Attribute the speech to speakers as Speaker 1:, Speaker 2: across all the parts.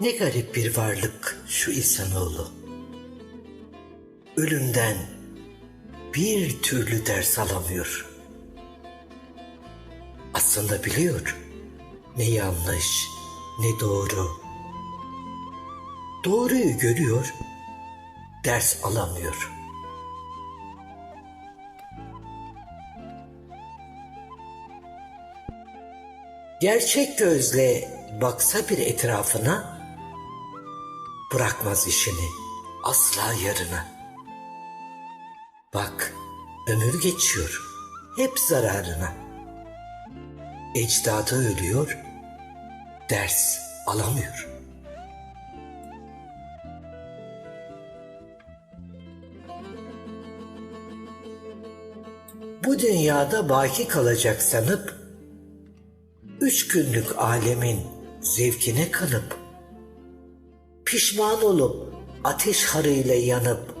Speaker 1: Ne garip bir varlık şu insanoğlu. Ölümden bir türlü ders alamıyor. Aslında biliyor ne yanlış ne doğru. Doğruyu görüyor, ders alamıyor. Gerçek gözle baksa bir etrafına, bırakmaz işini asla yarına. Bak ömür geçiyor hep zararına. Ecdadı ölüyor, ders alamıyor. Bu dünyada baki kalacak sanıp, üç günlük alemin zevkine kanıp, pişman olup ateş harıyla yanıp,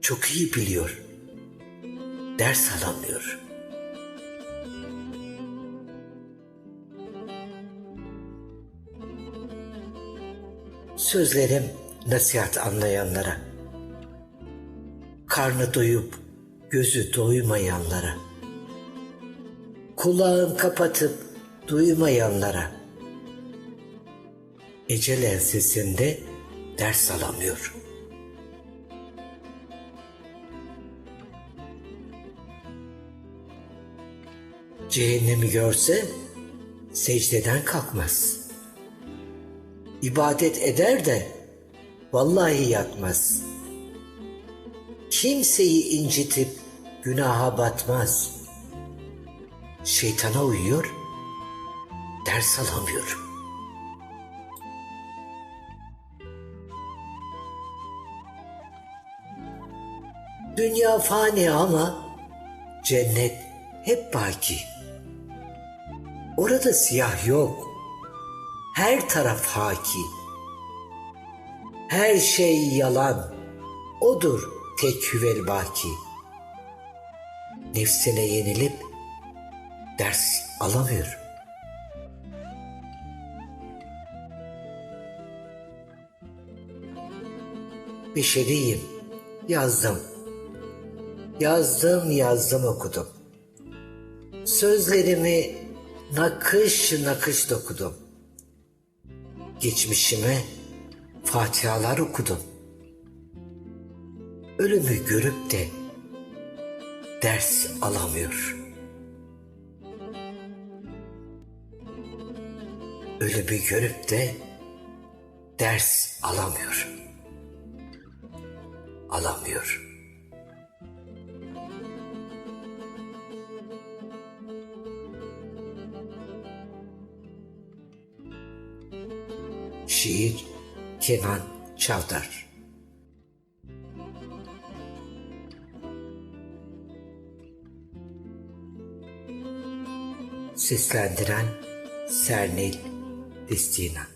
Speaker 1: çok iyi biliyor, ders alamıyor. Sözlerim nasihat anlayanlara, karnı doyup gözü doymayanlara, kulağın kapatıp duymayanlara, ecel ensesinde ders alamıyor. Cehennemi görse secdeden kalkmaz. İbadet eder de vallahi yatmaz. Kimseyi incitip günaha batmaz. Şeytana uyuyor, ders alamıyor. Dünya fani ama cennet hep baki. Orada siyah yok. Her taraf haki. Her şey yalan. Odur tek hüvel baki. Nefsine yenilip ders alamıyor. Beşeriyim. Yazdım. Yazdım yazdım okudum. Sözlerimi nakış nakış dokudum. Geçmişime fatihalar okudum. Ölümü görüp de ders alamıyor. Ölümü görüp de ders alamıyor. Alamıyor. Şiir Kenan Çavdar. Seslendiren Sernil Destina